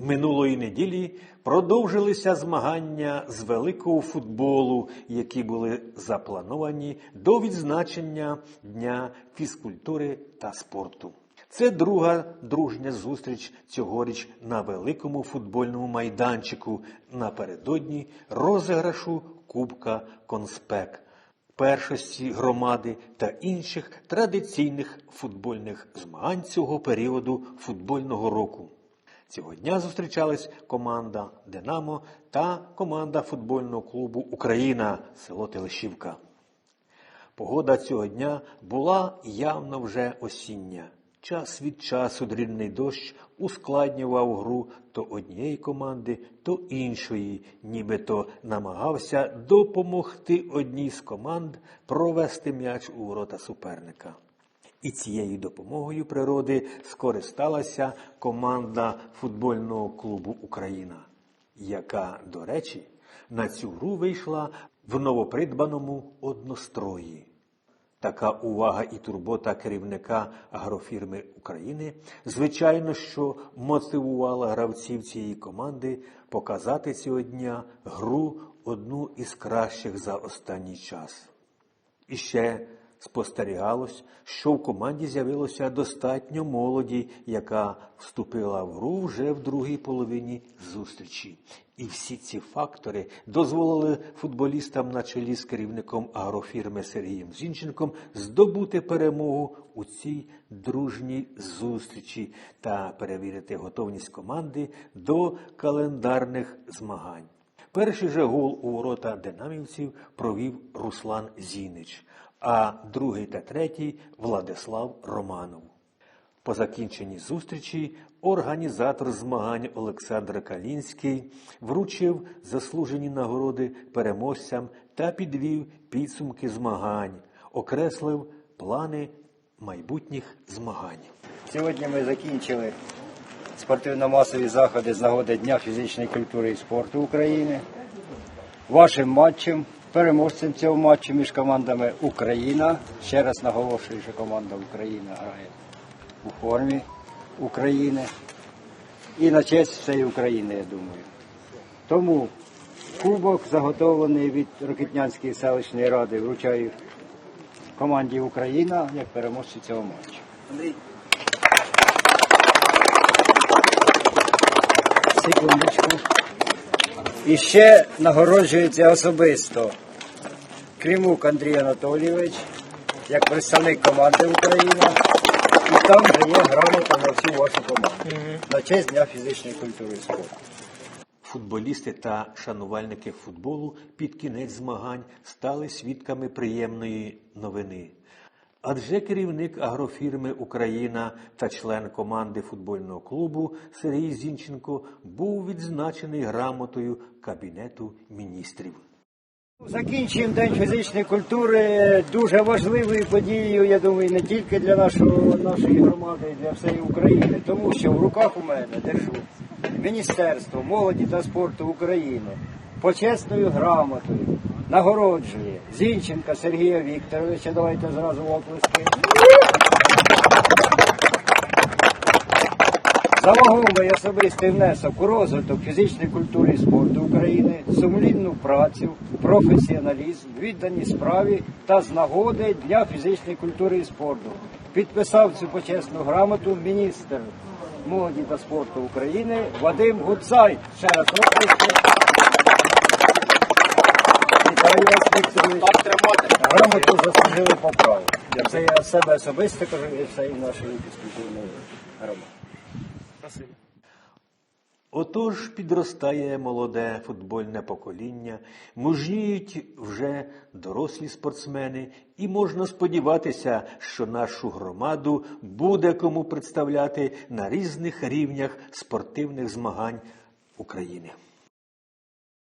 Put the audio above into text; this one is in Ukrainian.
Минулої неділі продовжилися змагання з великого футболу, які були заплановані до відзначення Дня фізкультури та спорту. Це друга дружня зустріч цьогоріч на великому футбольному майданчику напередодні розіграшу Кубка Конспек, першості громади та інших традиційних футбольних змагань цього періоду футбольного року. Цього дня зустрічались команда Динамо та команда футбольного клубу Україна село Телешівка. Погода цього дня була явно вже осіння. Час від часу дрібний дощ ускладнював гру то однієї команди, то іншої, нібито намагався допомогти одній з команд провести м'яч у ворота суперника. І цією допомогою природи скористалася команда футбольного клубу Україна, яка, до речі, на цю гру вийшла в новопридбаному однострої. Така увага і турбота керівника агрофірми України, звичайно, що мотивувала гравців цієї команди показати цього дня гру одну із кращих за останній час. І ще спостерігалось, що в команді з'явилося достатньо молоді, яка вступила в гру вже в другій половині зустрічі. І всі ці фактори дозволили футболістам на чолі з керівником агрофірми Сергієм Зінченком здобути перемогу у цій дружній зустрічі та перевірити готовність команди до календарних змагань. Перший же гол у ворота динамівців провів Руслан Зінич, а другий та третій Владислав Романов. По закінченні зустрічі організатор змагань Олександр Калінський вручив заслужені нагороди переможцям та підвів підсумки змагань, окреслив плани майбутніх змагань. Сьогодні ми закінчили спортивно-масові заходи з нагоди Дня фізичної культури і спорту України. Вашим матчем, переможцем цього матчу між командами Україна. Ще раз наголошую, що команда Україна грає у формі України. І на честь всієї України, я думаю. Тому кубок заготовлений від Рокетнянської селищної ради вручаю команді Україна як переможці цього матчу. Секундочку. І ще нагороджується особисто Кримук Андрій Анатолійович, як представник команди Україна. І там же є грамота на всю вашу команду. На честь Дня фізичної культури і спорту. Футболісти та шанувальники футболу під кінець змагань стали свідками приємної новини. Адже керівник агрофірми Україна та член команди футбольного клубу Сергій Зінченко був відзначений грамотою Кабінету міністрів. Закінчуємо День фізичної культури дуже важливою подією, я думаю, не тільки для нашого, нашої громади, для всієї України, тому що в руках у мене держу Міністерство молоді та спорту України почесною грамотою нагороджує Зінченка Сергія Вікторовича. Давайте зразу оплески. За вагомий особистий внесок у розвиток фізичної культури і спорту України, сумлінну працю, професіоналізм, віддані справі та з нагоди для фізичної культури і спорту. Підписав цю почесну грамоту міністр молоді та спорту України Вадим Гудзай. Ще раз Грамоту заслужили по праву. Це я себе особисто кажу і всієї нашої фізкультурної громади. Отож підростає молоде футбольне покоління, мужніють вже дорослі спортсмени, і можна сподіватися, що нашу громаду буде кому представляти на різних рівнях спортивних змагань України.